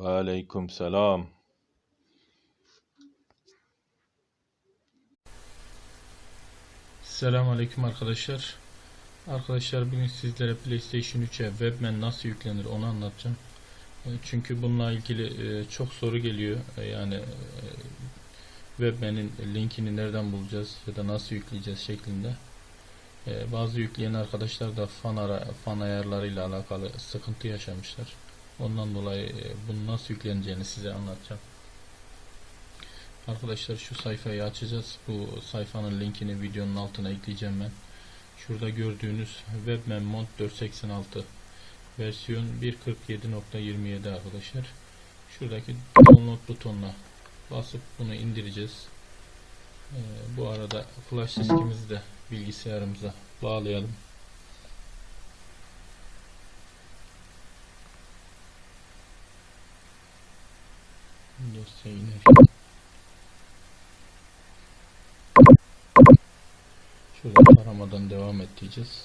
Aleyküm selam. Selamünaleyküm arkadaşlar. Arkadaşlar bugün sizlere PlayStation 3'e Webman nasıl yüklenir onu anlatacağım. E, Çünkü bununla ilgili e, çok soru geliyor. E, Yani Webman'in linkini nereden bulacağız ya da nasıl yükleyeceğiz şeklinde. Bazı yükleyen arkadaşlar da fan, ara, fan ayarlarıyla alakalı sıkıntı yaşamışlar. Ondan dolayı e, bunu nasıl yükleneceğini size anlatacağım. Arkadaşlar şu sayfayı açacağız. Bu sayfanın linkini videonun altına ekleyeceğim ben. Şurada gördüğünüz Webman Mod 486 versiyon 1.47.27 arkadaşlar. Şuradaki download butonuna basıp bunu indireceğiz. Ee, bu arada flash diskimizi de bilgisayarımıza bağlayalım. Dosya inerken Şurada taramadan devam et diyeceğiz.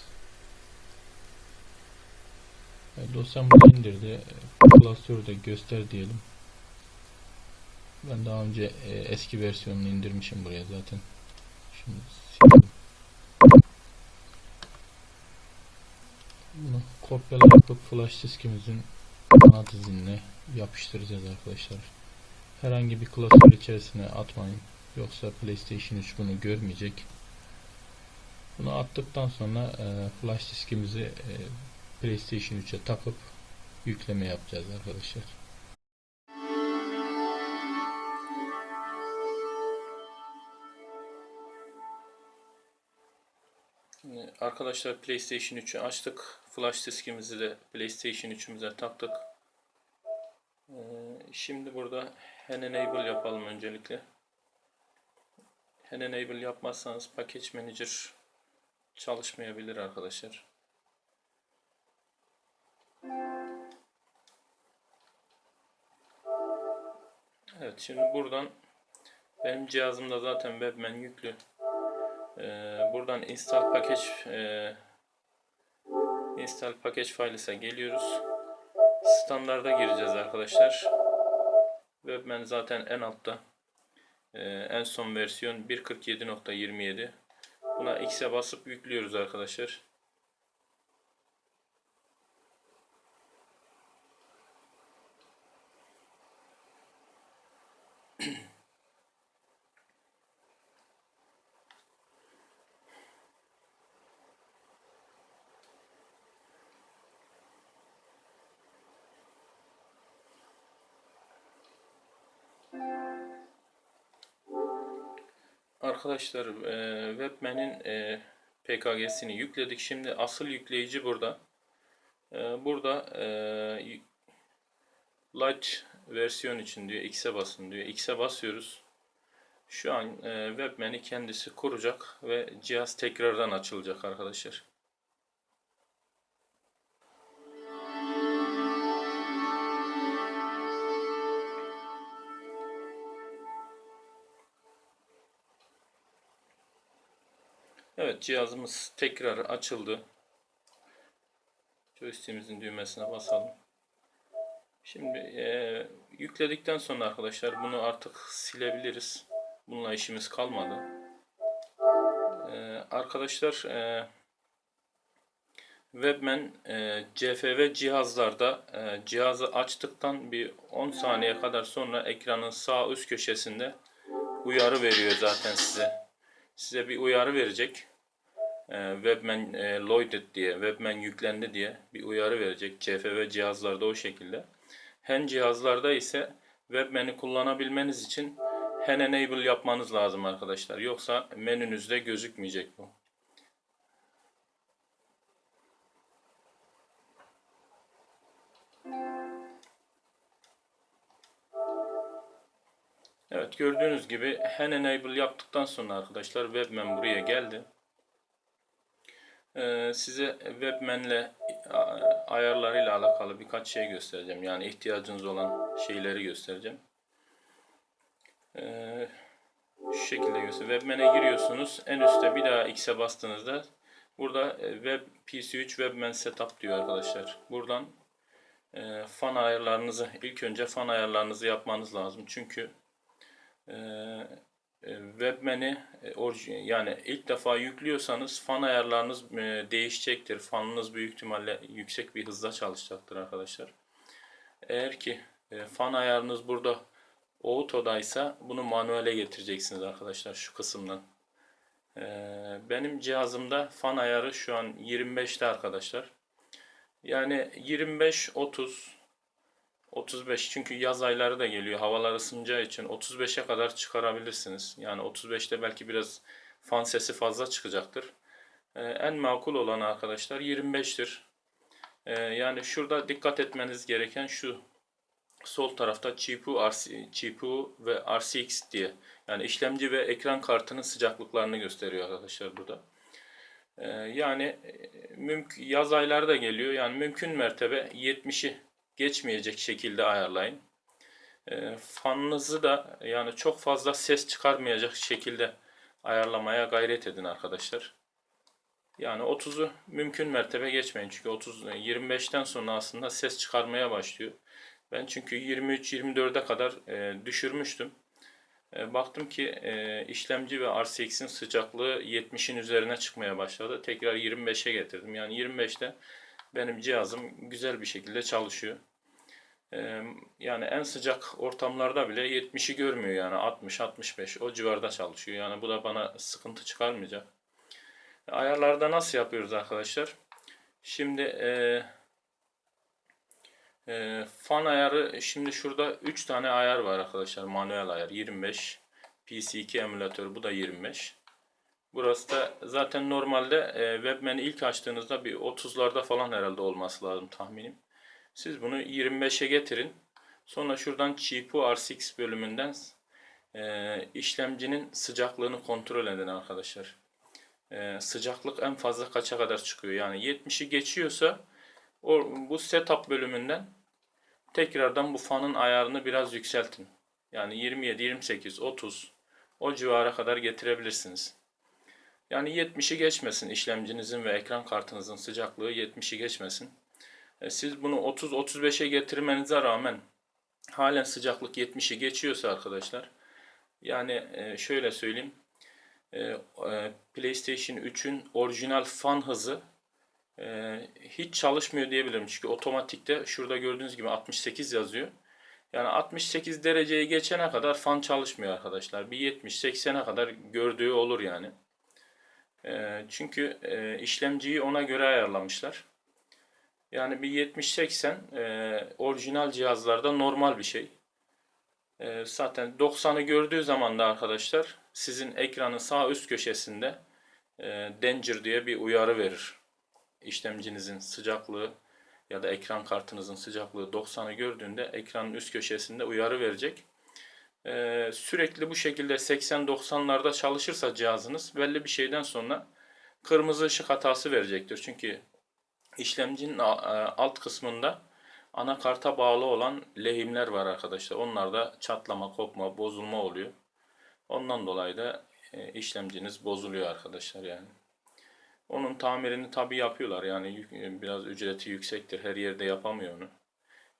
E, dosyamı indirdi. Klasörü de göster diyelim. Ben daha önce e, eski versiyonunu indirmişim buraya zaten. Şimdi silelim. Bunu kopyala yapıp flash diskimizin ana dizinine yapıştıracağız arkadaşlar. Herhangi bir klasör içerisine atmayın. Yoksa PlayStation 3 bunu görmeyecek. Bunu attıktan sonra e, flash diskimizi e, PlayStation 3'e takıp yükleme yapacağız arkadaşlar. Arkadaşlar PlayStation 3'ü açtık. Flash diskimizi de PlayStation 3'ümüze taktık. E, Şimdi burada Hand Enable yapalım öncelikle. Hand Enable yapmazsanız Package Manager çalışmayabilir arkadaşlar. Evet şimdi buradan benim cihazımda zaten Webman yüklü. Ee, buradan install package e, install package files'e geliyoruz. Standarda gireceğiz arkadaşlar. Webman zaten en altta. Ee, en son versiyon 1.47.27. Buna X'e basıp yüklüyoruz arkadaşlar. Arkadaşlar e, Webman'in e, PKG'sini yükledik. Şimdi asıl yükleyici burada. E, burada e, Light versiyon için diyor X'e basın diyor. X'e basıyoruz. Şu an e, Webman'i kendisi kuracak ve cihaz tekrardan açılacak arkadaşlar. Cihazımız tekrar açıldı. Joystick'imizin düğmesine basalım. Şimdi eee, yükledikten sonra arkadaşlar bunu artık silebiliriz. Bununla işimiz kalmadı. Eee, arkadaşlar eee, Webman eee, CFV cihazlarda eee, cihazı açtıktan bir 10 saniye kadar sonra ekranın sağ üst köşesinde uyarı veriyor zaten size. Size bir uyarı verecek. Ee, Webman e, loaded diye, Webman yüklendi diye bir uyarı verecek. CFV cihazlarda o şekilde. Hen cihazlarda ise Webman'i kullanabilmeniz için Hen Enable yapmanız lazım arkadaşlar. Yoksa menünüzde gözükmeyecek bu. Evet gördüğünüz gibi Hen Enable yaptıktan sonra arkadaşlar Webman buraya geldi. Ee, size Webman'le a- ayarlarıyla alakalı birkaç şey göstereceğim. Yani ihtiyacınız olan şeyleri göstereceğim. Ee, şu şekilde göster. Webman'e giriyorsunuz. En üstte bir daha X'e bastığınızda burada e, Web PC3 Webman Setup diyor arkadaşlar. Buradan e, fan ayarlarınızı ilk önce fan ayarlarınızı yapmanız lazım. Çünkü e, e, Webman'i e, yani ilk defa yüklüyorsanız fan ayarlarınız e, değişecektir. Fanınız büyük ihtimalle yüksek bir hızda çalışacaktır arkadaşlar. Eğer ki e, fan ayarınız burada Auto'daysa bunu manuele getireceksiniz arkadaşlar şu kısımdan. E, benim cihazımda fan ayarı şu an 25'te arkadaşlar. Yani 25 30 35 çünkü yaz ayları da geliyor. Havalar ısınacağı için 35'e kadar çıkarabilirsiniz. Yani 35'te belki biraz fan sesi fazla çıkacaktır. Ee, en makul olan arkadaşlar 25'tir. Ee, yani şurada dikkat etmeniz gereken şu sol tarafta CPU, RC, CPU ve RCX diye yani işlemci ve ekran kartının sıcaklıklarını gösteriyor arkadaşlar burada. Ee, yani e, mümkün yaz ayları da geliyor. Yani mümkün mertebe 70'i geçmeyecek şekilde ayarlayın. E, fanınızı da yani çok fazla ses çıkarmayacak şekilde ayarlamaya gayret edin arkadaşlar. Yani 30'u mümkün mertebe geçmeyin. Çünkü 30 25'ten sonra aslında ses çıkarmaya başlıyor. Ben çünkü 23-24'e kadar e, düşürmüştüm. E, baktım ki e, işlemci ve RCX'in sıcaklığı 70'in üzerine çıkmaya başladı. Tekrar 25'e getirdim. Yani 25'te benim cihazım güzel bir şekilde çalışıyor. Yani en sıcak ortamlarda bile 70'i görmüyor yani 60-65 o civarda çalışıyor. Yani bu da bana sıkıntı çıkarmayacak. Ayarlarda nasıl yapıyoruz arkadaşlar? Şimdi e, e, fan ayarı şimdi şurada 3 tane ayar var arkadaşlar manuel ayar 25 PC2 emülatör bu da 25 Burası da zaten normalde e, Webman'i ilk açtığınızda bir 30'larda falan herhalde olması lazım tahminim. Siz bunu 25'e getirin. Sonra şuradan GPU RCX bölümünden e, işlemcinin sıcaklığını kontrol edin arkadaşlar. E, sıcaklık en fazla kaça kadar çıkıyor? Yani 70'i geçiyorsa o, bu setup bölümünden tekrardan bu fanın ayarını biraz yükseltin. Yani 27, 28, 30 o civara kadar getirebilirsiniz. Yani 70'i geçmesin işlemcinizin ve ekran kartınızın sıcaklığı 70'i geçmesin. E, Siz bunu 30-35'e getirmenize rağmen halen sıcaklık 70'i geçiyorsa arkadaşlar yani e, şöyle söyleyeyim e, PlayStation 3'ün orijinal fan hızı hiç çalışmıyor diyebilirim. Çünkü otomatikte şurada gördüğünüz gibi 68 yazıyor. Yani 68 dereceye geçene kadar fan çalışmıyor arkadaşlar. Bir 70-80'e kadar gördüğü olur yani. E, Çünkü e, işlemciyi ona göre ayarlamışlar. Yani bir 70-80 e, orijinal cihazlarda normal bir şey. E, zaten 90'ı gördüğü zaman da arkadaşlar sizin ekranın sağ üst köşesinde e, Danger diye bir uyarı verir. İşlemcinizin sıcaklığı ya da ekran kartınızın sıcaklığı 90'ı gördüğünde ekranın üst köşesinde uyarı verecek. E, sürekli bu şekilde 80-90'larda çalışırsa cihazınız belli bir şeyden sonra kırmızı ışık hatası verecektir. Çünkü işlemcinin a- alt kısmında anakarta bağlı olan lehimler var arkadaşlar. Onlarda çatlama, kopma, bozulma oluyor. Ondan dolayı da e, işlemciniz bozuluyor arkadaşlar yani. Onun tamirini tabi yapıyorlar yani e, biraz ücreti yüksektir. Her yerde yapamıyor onu.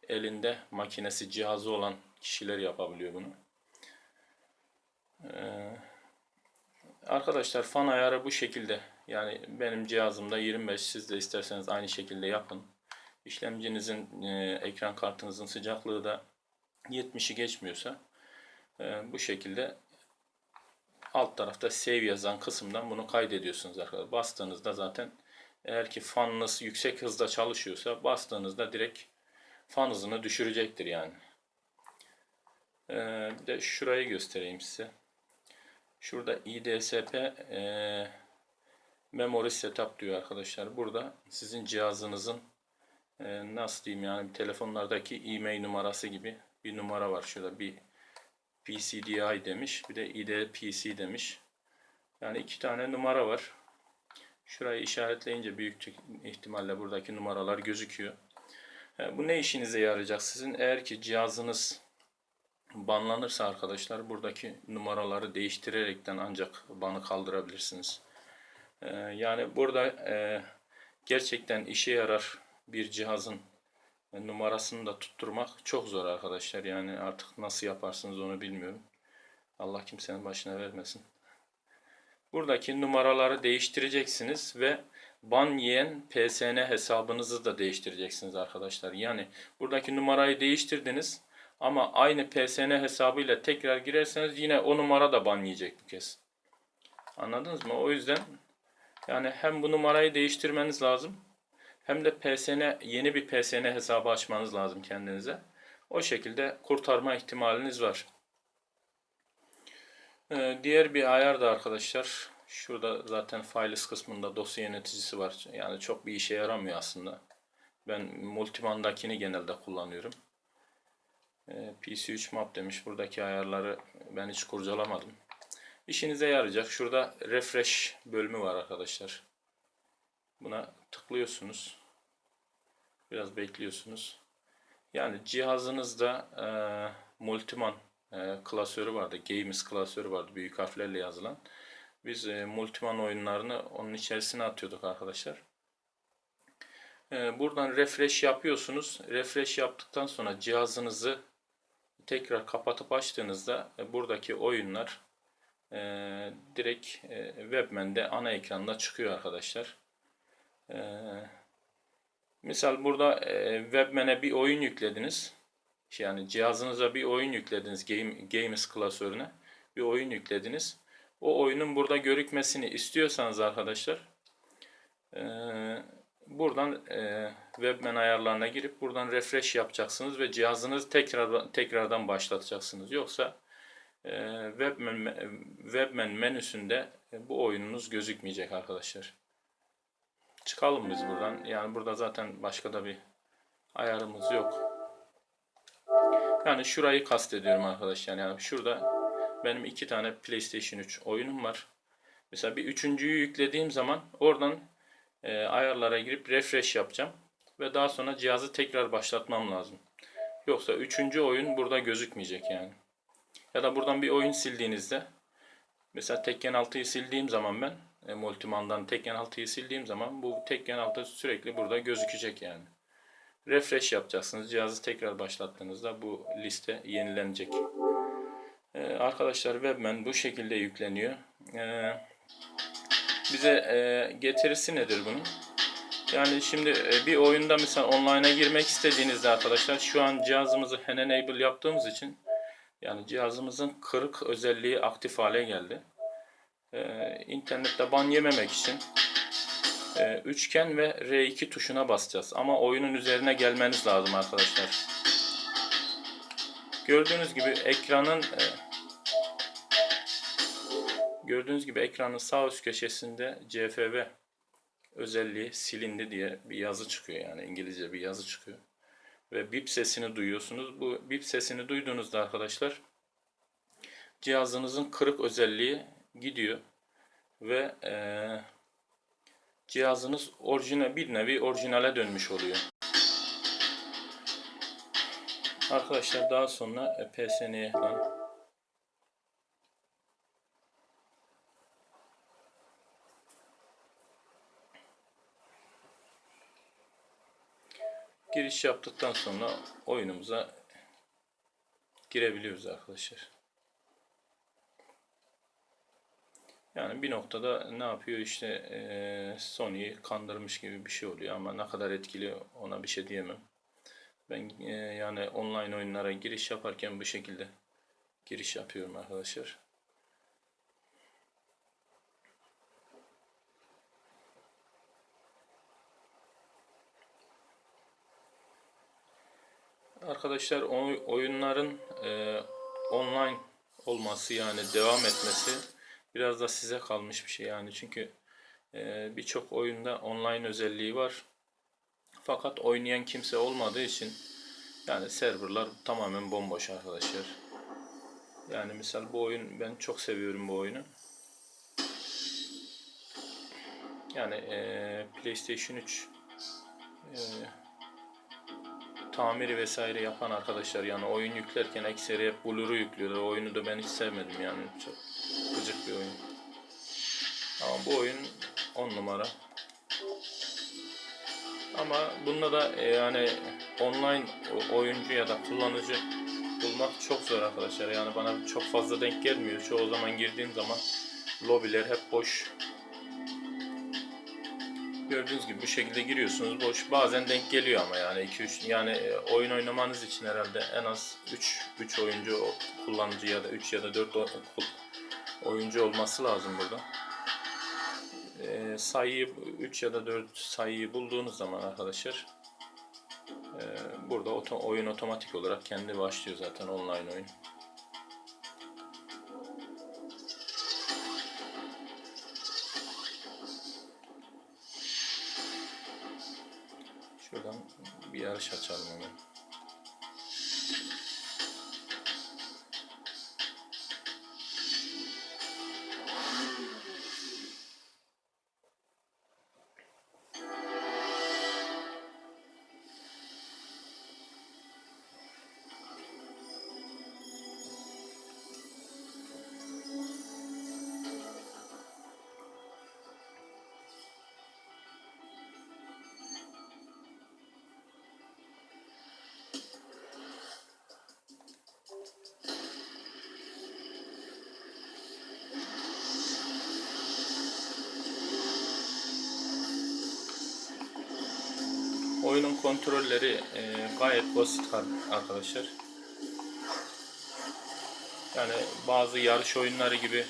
Elinde makinesi, cihazı olan kişiler yapabiliyor bunu. Ee, Arkadaşlar fan ayarı bu şekilde. Yani benim cihazımda 25 siz de isterseniz aynı şekilde yapın. İşlemcinizin e, ekran kartınızın sıcaklığı da 70'i geçmiyorsa e, bu şekilde alt tarafta save yazan kısımdan bunu kaydediyorsunuz arkadaşlar. Bastığınızda zaten eğer ki fanınız yüksek hızda çalışıyorsa bastığınızda direkt fan hızını düşürecektir yani. E, bir de şurayı göstereyim size. Şurada IDSP e, memory setup diyor arkadaşlar. Burada sizin cihazınızın e, nasıl diyeyim yani telefonlardaki e-mail numarası gibi bir numara var. Şurada bir PCDI demiş. Bir de IDPC demiş. Yani iki tane numara var. Şurayı işaretleyince büyük ihtimalle buradaki numaralar gözüküyor. E, bu ne işinize yarayacak sizin? Eğer ki cihazınız banlanırsa arkadaşlar buradaki numaraları değiştirerekten ancak banı kaldırabilirsiniz. Ee, yani burada e, gerçekten işe yarar bir cihazın E, numarasını da tutturmak çok zor arkadaşlar. Yani artık nasıl yaparsınız onu bilmiyorum. Allah kimsenin başına vermesin. Buradaki numaraları değiştireceksiniz ve ban yiyen PSN hesabınızı da değiştireceksiniz arkadaşlar. Yani buradaki numarayı değiştirdiniz ama aynı PSN hesabıyla tekrar girerseniz yine o numara da ban yiyecek bu kez. Anladınız mı? O yüzden yani hem bu numarayı değiştirmeniz lazım hem de PSN yeni bir PSN hesabı açmanız lazım kendinize. O şekilde kurtarma ihtimaliniz var. Ee, diğer bir ayar da arkadaşlar şurada zaten files kısmında dosya yöneticisi var. Yani çok bir işe yaramıyor aslında. Ben Multiman'dakini genelde kullanıyorum. Ee, PC3 Map demiş. Buradaki ayarları ben hiç kurcalamadım. İşinize yarayacak. Şurada refresh bölümü var arkadaşlar. Buna tıklıyorsunuz. Biraz bekliyorsunuz. Yani cihazınızda e, Multiman e, klasörü vardı. Games klasörü vardı. Büyük harflerle yazılan. Biz e, Multiman oyunlarını onun içerisine atıyorduk arkadaşlar. E, buradan refresh yapıyorsunuz. Refresh yaptıktan sonra cihazınızı tekrar kapatıp açtığınızda e, buradaki oyunlar e, direkt e, Webman'de ana ekranda çıkıyor arkadaşlar. E, misal burada e, Webman'e bir oyun yüklediniz. Yani cihazınıza bir oyun yüklediniz Game, Games klasörüne. Bir oyun yüklediniz. O oyunun burada görükmesini istiyorsanız arkadaşlar e, buradan e, Webman ayarlarına girip buradan refresh yapacaksınız ve cihazınızı tekrar tekrardan başlatacaksınız. Yoksa e, Webman, Webman menüsünde e, bu oyununuz gözükmeyecek arkadaşlar. Çıkalım biz buradan. Yani burada zaten başka da bir ayarımız yok. Yani şurayı kastediyorum arkadaşlar. Yani şurada benim iki tane PlayStation 3 oyunum var. Mesela bir üçüncüyü yüklediğim zaman oradan e, ayarlara girip refresh yapacağım. Ve daha sonra cihazı tekrar başlatmam lazım. Yoksa üçüncü oyun burada gözükmeyecek yani. Ya da buradan bir oyun sildiğinizde mesela Tekken 6'yı sildiğim zaman ben e, Multiman'dan Tekken 6'yı sildiğim zaman bu Tekken 6 sürekli burada gözükecek yani. Refresh yapacaksınız. Cihazı tekrar başlattığınızda bu liste yenilenecek. Ee, arkadaşlar Webman bu şekilde yükleniyor. Ee, bize e, getirisi nedir bunun? Yani şimdi e, bir oyunda mesela online'a girmek istediğinizde arkadaşlar şu an cihazımızı hand enable yaptığımız için yani cihazımızın kırık özelliği aktif hale geldi. Ee, internette ban yememek için e, üçgen ve R2 tuşuna basacağız. Ama oyunun üzerine gelmeniz lazım arkadaşlar. Gördüğünüz gibi ekranın e, gördüğünüz gibi ekranın sağ üst köşesinde CFV özelliği silindi diye bir yazı çıkıyor yani İngilizce bir yazı çıkıyor. Ve bip sesini duyuyorsunuz. Bu bip sesini duyduğunuzda arkadaşlar cihazınızın kırık özelliği gidiyor ve e, cihazınız orijinal bir nevi orijinale dönmüş oluyor. Arkadaşlar daha sonra e, PSN'ye giriş yaptıktan sonra oyunumuza girebiliyoruz arkadaşlar. Yani bir noktada ne yapıyor işte e, Sony'yi kandırmış gibi bir şey oluyor ama ne kadar etkili ona bir şey diyemem. Ben e, yani online oyunlara giriş yaparken bu şekilde giriş yapıyorum arkadaşlar. Arkadaşlar oyunların e, online olması yani devam etmesi biraz da size kalmış bir şey yani çünkü e, birçok oyunda online özelliği var. Fakat oynayan kimse olmadığı için yani serverlar tamamen bomboş arkadaşlar. Yani misal bu oyun ben çok seviyorum bu oyunu. Yani e, PlayStation 3 e, tamiri vesaire yapan arkadaşlar yani oyun yüklerken ekseri hep Blur'u yüklüyorlar. O oyunu da ben hiç sevmedim yani çok gıcık bir oyun. Ama bu oyun 10 numara. Ama bunda da e, yani online oyuncu ya da kullanıcı bulmak çok zor arkadaşlar. Yani bana çok fazla denk gelmiyor. Çoğu zaman girdiğim zaman lobiler hep boş. Gördüğünüz gibi bu şekilde giriyorsunuz boş. Bazen denk geliyor ama yani 2 3 yani e, oyun oynamanız için herhalde en az 3 3 oyuncu kullanıcı ya da 3 ya da 4 oyuncu olması lazım burada. E, sayıyı 3 ya da 4 sayıyı bulduğunuz zaman arkadaşlar e, burada oto- oyun otomatik olarak kendi başlıyor zaten online oyun. Yarış açalım hemen. Oyunun kontrolleri e, gayet basit ar- arkadaşlar. Yani bazı yarış oyunları gibi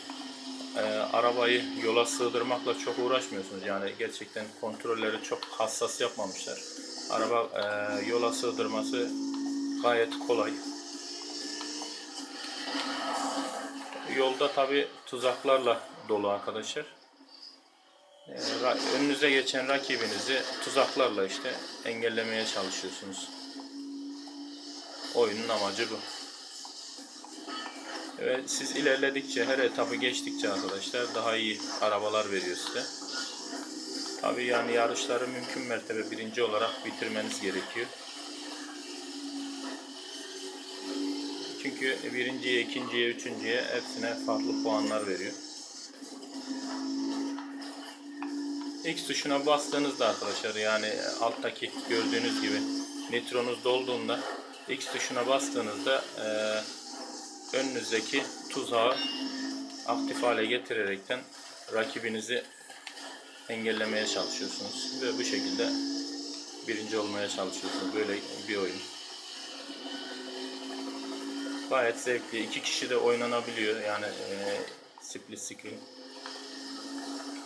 e, arabayı yola sığdırmakla çok uğraşmıyorsunuz. Yani gerçekten kontrolleri çok hassas yapmamışlar. Araba e, yola sığdırması gayet kolay. Yolda tabi tuzaklarla dolu arkadaşlar. Önünüze geçen rakibinizi tuzaklarla işte engellemeye çalışıyorsunuz. Oyunun amacı bu. Ve siz ilerledikçe, her etapı geçtikçe arkadaşlar daha iyi arabalar veriyor size. Tabii yani yarışları mümkün mertebe birinci olarak bitirmeniz gerekiyor. Çünkü birinciye, ikinciye, üçüncüye hepsine farklı puanlar veriyor. X tuşuna bastığınızda arkadaşlar yani alttaki gördüğünüz gibi nitronuz dolduğunda X tuşuna bastığınızda eee önünüzdeki tuzağı aktif hale getirerekten rakibinizi engellemeye çalışıyorsunuz ve bu şekilde birinci olmaya çalışıyorsunuz. Böyle bir oyun. Gayet zevkli. İki kişi de oynanabiliyor. Yani e, split screen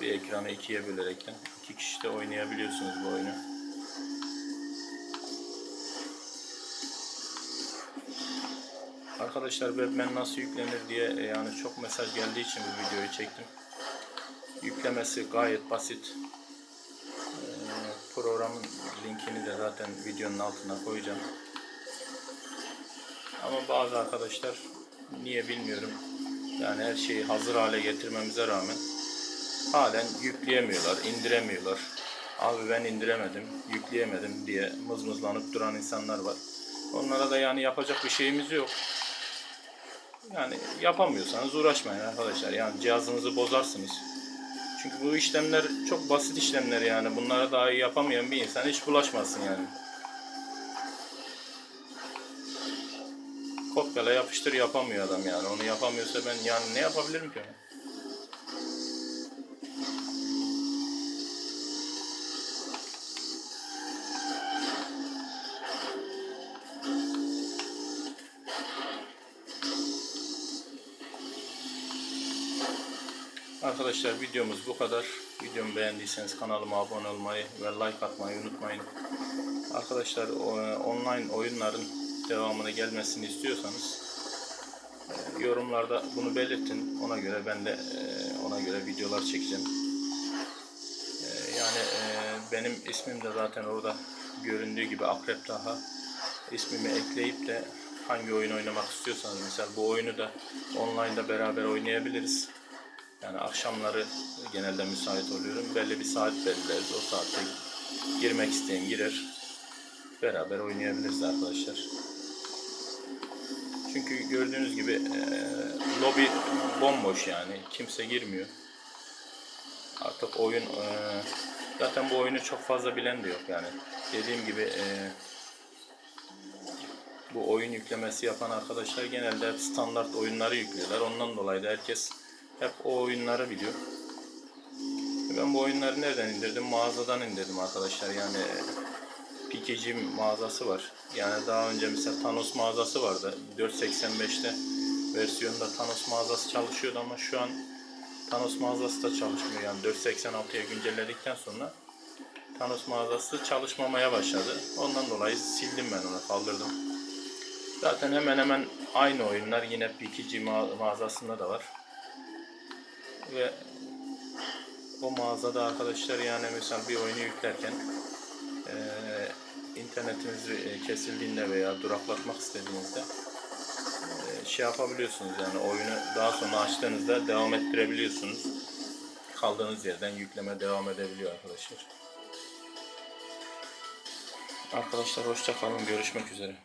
bir ekranı ikiye bölerekten iki kişi de oynayabiliyorsunuz bu oyunu. Arkadaşlar Webman nasıl yüklenir diye e, yani çok mesaj geldiği için bu videoyu çektim. Yüklemesi gayet basit. E, Programın linkini de zaten videonun altına koyacağım. Ama bazı arkadaşlar niye bilmiyorum. Yani her şeyi hazır hale getirmemize rağmen halen yükleyemiyorlar, indiremiyorlar. Abi ben indiremedim, yükleyemedim diye mızmızlanıp duran insanlar var. Onlara da yani yapacak bir şeyimiz yok. Yani yapamıyorsanız uğraşmayın arkadaşlar. Yani cihazınızı bozarsınız. Çünkü bu işlemler çok basit işlemler yani. Bunlara daha iyi yapamayan bir insan hiç bulaşmasın yani. Kopyala yapıştır yapamıyor adam yani. Onu yapamıyorsa ben yani ne yapabilirim ki? Arkadaşlar videomuz bu kadar. Videomu beğendiyseniz kanalıma abone olmayı ve like atmayı unutmayın. Arkadaşlar o- online oyunların devamını gelmesini istiyorsanız e, yorumlarda bunu belirtin. Ona göre ben de e, ona göre videolar çekeceğim. E, Yani e, benim ismim de zaten orada göründüğü gibi Akrep Taha. İsmimi ekleyip de hangi oyun oynamak istiyorsanız mesela bu oyunu da online'da beraber oynayabiliriz. Yani akşamları genelde müsait oluyorum. Belli bir saat belirleriz. O saatte girmek isteyen girer. Beraber oynayabiliriz arkadaşlar. Çünkü gördüğünüz gibi e, lobi bomboş yani. Kimse girmiyor. Artık oyun e, Zaten bu oyunu çok fazla bilen de yok yani. Dediğim gibi e, bu oyun yüklemesi yapan arkadaşlar genelde standart oyunları yüklüyorlar. Ondan dolayı da herkes hep o oyunları biliyor. Ben bu oyunları nereden indirdim? Mağazadan indirdim arkadaşlar. Yani PKG mağazası var. Yani daha önce mesela Thanos mağazası vardı. 4.85'te versiyonda Thanos mağazası çalışıyordu ama şu an Thanos mağazası da çalışmıyor. Yani 4.86'ya güncelledikten sonra Thanos mağazası çalışmamaya başladı. Ondan dolayı sildim ben onu, kaldırdım. Zaten hemen hemen aynı oyunlar yine ma- mağazasında da var. Ve o mağazada arkadaşlar yani mesela bir oyunu yüklerken eee internetiniz e, kesildiğinde veya duraklatmak istediğinizde e, şey yapabiliyorsunuz yani oyunu daha sonra açtığınızda devam ettirebiliyorsunuz. Kaldığınız yerden yükleme devam edebiliyor arkadaşlar. Arkadaşlar hoşça kalın görüşmek üzere.